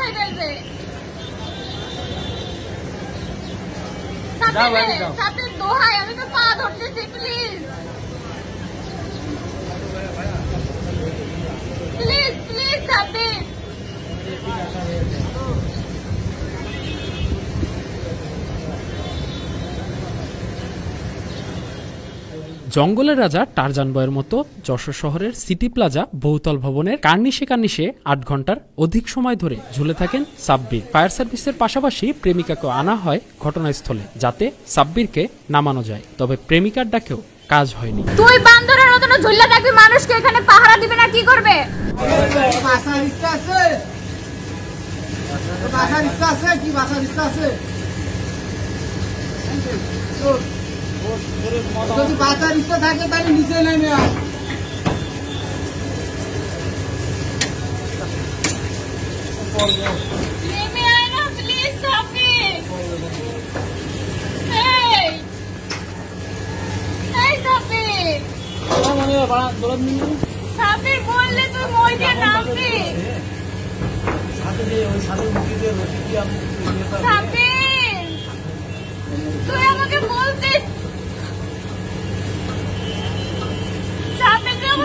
উঠাই ফেলবে যাও, বাড়ি যাও। সাথে দোহাই আমি তো পা ধরতেছি প্লিজ প্লিজ প্লিজ সাবির জঙ্গলের রাজা টারজান বয়ের মতো যশোর শহরের সিটি প্লাজা বহুতল ভবনের কার্নিশে কার্নিশে আট ঘণ্টার অধিক সময় ধরে ঝুলে থাকেন সাব্বির। ফায়ার সার্ভিসের পাশাপাশি প্রেমিকাকে আনা হয় ঘটনাস্থলে যাতে সাব্বিরকে নামানো যায়। তবে প্রেমিকার ডাকেও কাজ হয়নি। তুই বান্দরের মতন ঝুল্লা থাকবি মানুষকে এখানে পাহারা দিবে না কি করবে? আছে? কি আছে? যদি বাঁচার ইচ্ছা থাকে তাহলে নিচে নেমে বললে তুই নামবি। সাবির তুই আমাকে দিয়ে নামবি তাহলে নামোস না কেন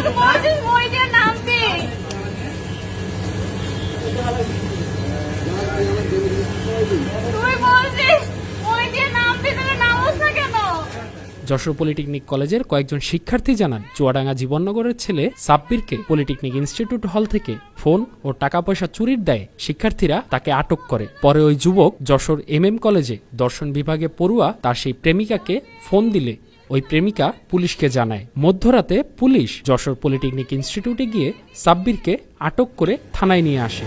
যশোর পলিটেকনিক কলেজের কয়েকজন শিক্ষার্থী জানান, চুয়াডাঙ্গা জীবননগরের ছেলে সাব্বিরকে পলিটেকনিক ইনস্টিটিউট হল থেকে ফোন ও টাকা পয়সা চুরির দায়ে শিক্ষার্থীরা তাকে আটক করে। পরে ওই যুবক যশোর এম এম কলেজে দর্শন বিভাগে পড়ুয়া তার সেই প্রেমিকাকে ফোন দিলে। ওই প্রেমিকা পুলিশকে জানায়। মধ্যরাতে পুলিশ যশোর পলিটেকনিক ইনস্টিটিউটে গিয়ে সাব্বিরকে আটক করে থানায় নিয়ে আসে।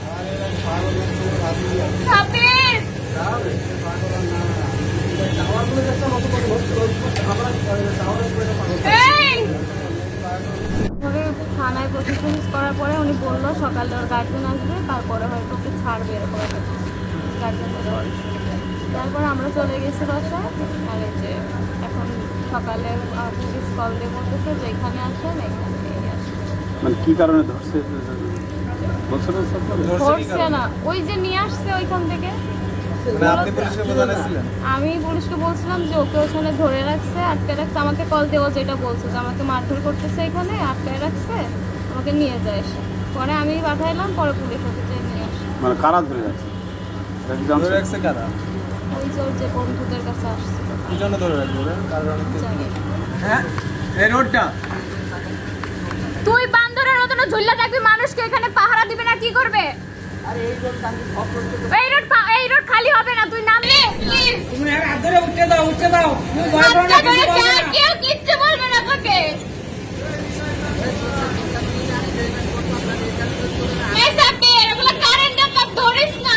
থানায় করার পরে উনি বলল আসবে, তারপরে হয়তো আমরা চলে গেছি বাসায়। যে এখন সকালে পুলিশ কল দিয়ে বলতেছে যে এখানে আসেন। এখানে মানে কি কারণে ধরছে? বলছে না সব করে? ধরছে না। ওই যে নিয়ে আসছে ওইখান থেকে। আমি পুলিশকে বলছিলাম যে ওকে ওখানে ধরে রাখছে আটকে রাখছে। আমাকে কল দেওয়া যেটা বলছে যে আমাকে মারধর করতেছে এখানে আটকে রাখছে আমাকে নিয়ে যায় এসে পরে আমি পাঠাইলাম পরে পুলিশ ওকে যেয়ে নিয়ে আসে। মানে কারা ধরে রাখছে? এটা কি জানছো? ওই যে ওর যে বন্ধুদের কাছে আসছে। জানি না। হ্যাঁ এই রোডটা। তুই বান্দরের মতন ঝুল্লা থাকবি মানুষকে এখানে পাহারা দিবে না কি করবে? এই রোড এই রোড খালি হবে না তুই নামলে তুমি উঠে দাও উঠে দাও। তুমি ভয় করো না আচ্ছা কিছু ধরে করবে যা, না। কেউ কিচ্ছু বলবে না তোকে এই সাবির, এগুলো কারেন্ট আপ ধরিস না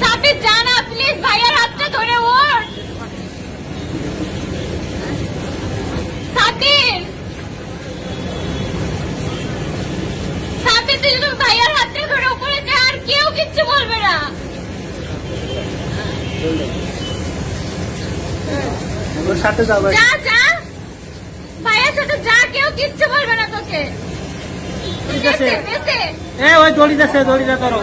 সাবির জানা প্লিজ ভাইয়ার হাতটা ধরে ওঠ সাবির। সাবির তুই যদি ভাইয়ার হাতটা ধরে উপরে যা আর কেউ কিচ্ছু বলবে না। সাথে যা যা। যা কেউ কিচ্ছু বলবে না তোকে। ঠিক আছে। বেশে, বেশে। এ ওই দড়িটা সে দড়িটা ধরো।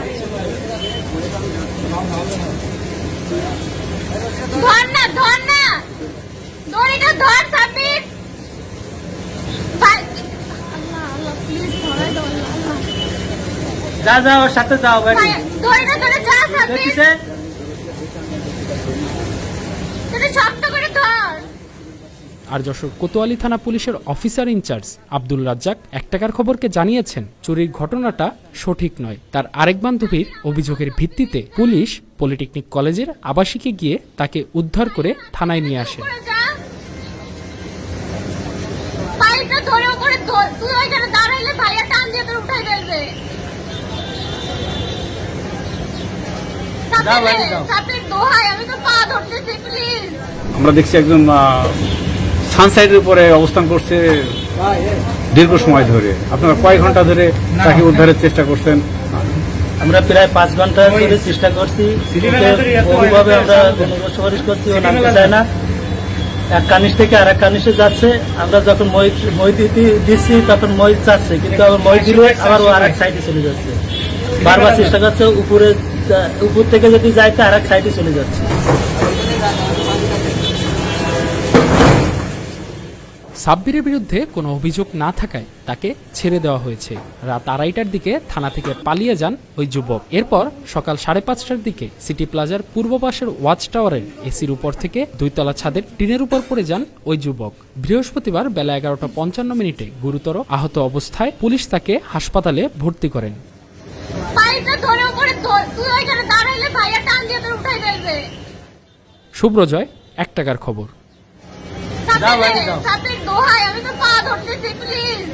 ধর না ধর না। দড়িটা ধর সাবির ভাই আল্লাহ আল্লাহ প্লিজ ধরে দাও আল্লাহ আল্লাহ। যা যা ওর সাথে যাও ভাই, দড়িটা ধরে যা সাবির দেখিছে? তুমি শক্ত করে ধর আর যশোর কোতোয়ালি থানা পুলিশের অফিসার ইনচার্জ আব্দুল রাজ্জাক এক টাকার খবরকে জানিয়েছেন চুরির ঘটনাটা সঠিক নয়। তার আরেক বান্ধবীর অভিযোগের ভিত্তিতে পুলিশ পলিটেকনিক কলেজের আবাসিকে গিয়ে তাকে উদ্ধার করে থানায় নিয়ে আসে। তুই ওইখানে দাঁড়াইলে ভাইয়া টান দিয়ে তোর উঠাই ফেলবে। আমরা দেখছি একজন সানসাইডের উপরে অবস্থান করছে দীর্ঘ সময় ধরে। আপনারা কয় ঘণ্টা ধরে তাকে উদ্ধারের চেষ্টা করছেন। আমরা প্রায় পাঁচ ঘণ্টা ধরে চেষ্টা করছি। ওকে বহুভাবে আমরা সুপারিশ করছি, ও নামতে চায় না। এক কানিস থেকে আর এক কানিসে যাচ্ছে। আমরা যখন মই মই দিচ্ছি, তখন মই যাচ্ছে কিন্তু আবার মই দিলে আবার ও আর এক সাইডে চলে যাচ্ছে। বারবার চেষ্টা করছে, উপরে উপর থেকে যদি যাইতে আর এক সাইডে চলে যাচ্ছে। সাব্বিরের বিরুদ্ধে কোনো অভিযোগ না থাকায় তাকে ছেড়ে দেওয়া হয়েছে। রাত আড়াইটার দিকে থানা থেকে পালিয়ে যান ওই যুবক। এরপর সকাল সাড়ে পাঁচটার দিকে সিটি প্লাজার পূর্ব পাশের ওয়াচ টাওয়ারের এসির উপর থেকে দুইতলা ছাদের টিনের উপর পড়ে যান ওই যুবক। বৃহস্পতিবার বেলা এগারোটা পঞ্চান্ন মিনিটে গুরুতর আহত অবস্থায় পুলিশ তাকে হাসপাতালে ভর্তি করেন। শুভ্রজয় এক টাকার খবর। जाओ भाई जाओ। सबलिक दोहा है अभी तो पाद होते से प्लीज़